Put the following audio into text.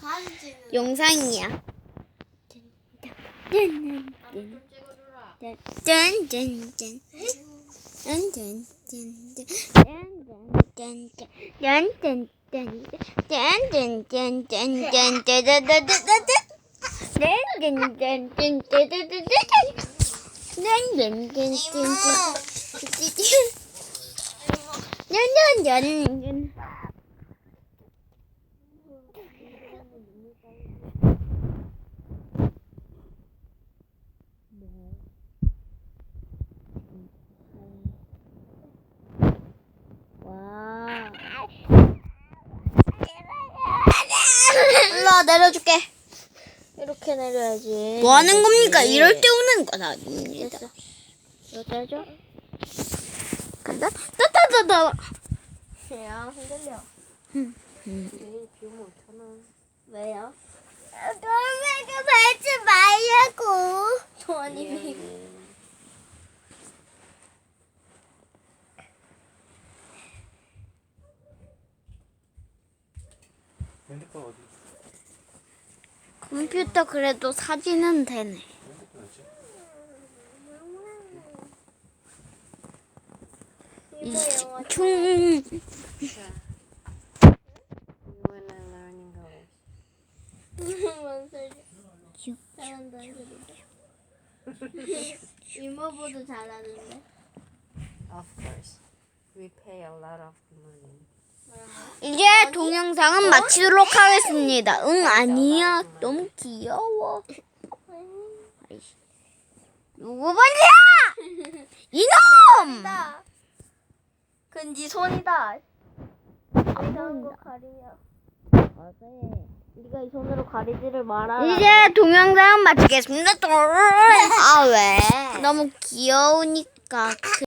사진 찍는. 영상이야. 좀 찍어줘라. 짠 짠 짠. 와. 일로 내려줄게. 이렇게 내려야지. 뭐 하는 겁니까? 이럴 때 오는 거다. 아닙니다. 이거 떼줘? 간다. 따따따따. 야, 흔들려. 음. 내일 비 오면 어떡하나. 왜요? 너네가 밟지 말라고. 도안이 핸드폰 어디? 컴퓨터 그래도 사진은 되네. 핸드폰 어디? 이거 영어 총. 이모보다 잘하는데. Of course. We pay a lot of money. 이제 동영상은 마치도록 하겠습니다. 응, 아니야. 너무 귀여워. 누구 번이야? 이놈! 나. 그건 네 손이다. 내가 한거 가리냐. 네가 이 손으로 가리지를 마라. 이제 동영상은 마치겠습니다. 아, 왜? 너무 귀여우니까.